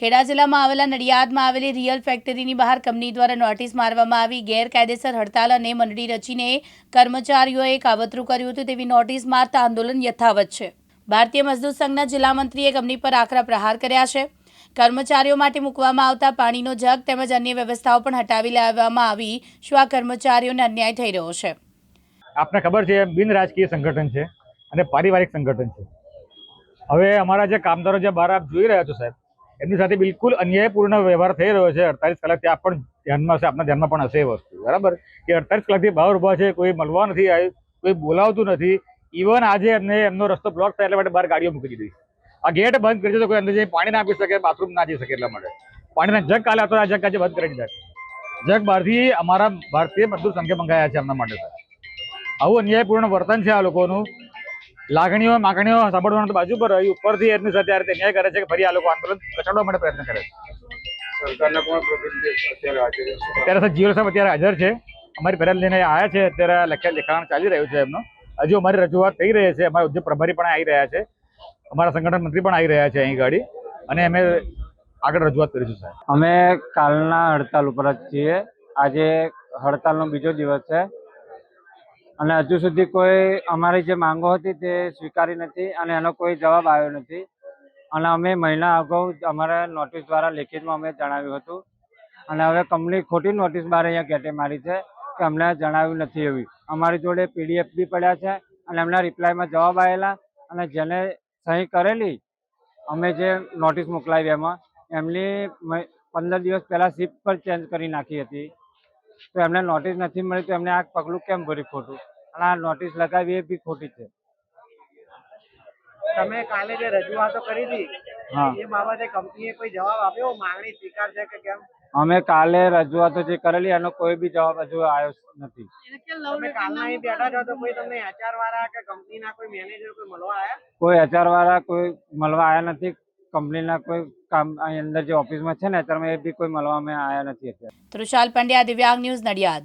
ખેડા જિલ્લામાં આવેલા નડિયાદમાં આવેલી રિયલ ફેક્ટરીની બહાર કંપની દ્વારા નોટિસ મારવામાં આવી. ગેરકાયદેસર હડતાલ અને મંડળી રચીને કર્મચારીઓએ કાવતરું કર્યું હતું તેવી નોટિસ મારતા આંદોલન યથાવત છે. ભારતીય મજદૂર સંઘના જિલ્લા મંત્રીએ કંપની પર આકરા પ્રહાર કર્યા છે. કર્મચારીઓ માટે મૂકવામાં આવતા પાણીનો જગ તેમજ અન્ય વ્યવસ્થાઓ પણ હટાવી લેવામાં આવી. શું આ કર્મચારીઓને અન્યાય થઈ રહ્યો છે? આપને ખબર છે, બિન રાજકીય સંગઠન છે અને પારિવારિક સંગઠન છે. હવે અમારા જે કામદારો જે બહાર આપ જોઈ રહ્યા છો સાહેબ એમની સાથે બિલકુલ અન્યાયપૂર્ણ વ્યવહાર થઈ રહ્યો છે. અડતાલીસ કલાકથી આપ પણ ધ્યાનમાં હશે આપના ધ્યાનમાં પણ હશે એ વસ્તુ, બરાબર? કે અડતાલીસ કલાકથી બહાર ઊભા છે, કોઈ મળવા નથી આવ્યું કોઈ બોલાવતું નથી. ઇવન આજે એમને એમનો રસ્તો બ્લોક થાય એટલા માટે બહાર ગાડીઓ મૂકી દીધી. આ ગેટ બંધ કરી દીધો કોઈ અંદર જઈ પાણી ના આપી શકે બાથરૂમ ના જઈ શકે એટલા માટે. પાણીના જગ કાલે હતો, આ જગ આજે બંધ કરી દીધા જગ બહારથી અમારા ભારતીય મજદૂર સંઘે મંગાયા છે એમના માટે આવું અન્યાયપૂર્ણ વર્તન છે આ લોકોનું. લાગણીઓ માગણીઓ સાંભળવાનું તો બાજુ પર રહી ઉપરથી એમની સાથે આ રીતે ન્યાય કરે છે કે ફરી આ લોકો આંદોલન કચાડવા માટે પ્રયત્ન કરે છે. સરકારના અત્યારે હાજર છે. જીઓ સાહેબ અત્યારે હાજર છે. અમારી ફરિયાદ લઈને આવ્યા છે અત્યારે લખ્યા લેખાણ ચાલી રહ્યું છે એમનો. હજુ અમારી રજૂઆત થઈ રહી છે. અમારા ઉદ્યોગ પ્રભારી પણ આવી રહ્યા છે. અમારા સંગઠન મંત્રી પણ આવી રહ્યા છે અહીં ગાડી. અને અમે આગળ રજૂઆત કરીશું સાહેબ. અમે કાલના હડતાલ ઉપર જ છીએ. આજે હડતાલનો બીજો દિવસ છે. અને હજુ સુધી કોઈ અમારી જે માંગો હતી તે સ્વીકારી નથી અને એનો કોઈ જવાબ આવ્યો નથી. અને અમે મહિના અગાઉ અમારા નોટિસ દ્વારા લેખિતમાં અમે જણાવ્યું હતું. અને હવે કંપની ખોટી નોટિસ બહાર અહીંયા ગેટે મારી છે કે અમને જણાવ્યું નથી એવી. અમારી જોડે પીડીએફ બી પડ્યા છે અને એમના રિપ્લાયમાં જવાબ આવેલા અને જેને સહી કરેલી, અમે જે નોટિસ મોકલાવી એમાં, એમની પંદર દિવસ પહેલાં શિફ્ટ પર ચેન્જ કરી નાખી હતી. તો એમને નોટિસ નથી મળી તો એમને આ પગલું કેમ ભર્યું ખોટું? અને આ નોટિસ લગાવી એ બી ખોટી છે. તમે કાલે જે રજૂઆતો કરી હતી એ બાબતે કંપનીએ કોઈ જવાબ આપ્યો? માંગણી સ્વીકાર છે કે કેમ? અમે કાલે રજૂઆતો જે કરેલી એનો કોઈ બી જવાબ હજુ આવ્યો નથી. તમે કાલના અહીં બેઠા છો તો કોઈ તમને એચઆર વાળા કે કંપનીના કોઈ મેનેજર કોઈ મળવા આવ્યા કોઈ એચઆર વાળા કોઈ મળવા આવ્યા નથી. કંપનીના કોઈ કામ અહીં અંદર જે ઓફિસમાં છે ને, અત્યારમાં એ બી કોઈ મળવા અમે આવ્યા નથી અત્યારે. તૃષાલ પંડ્યા, દિવ્યાંગ ન્યૂઝ નડિયાદ.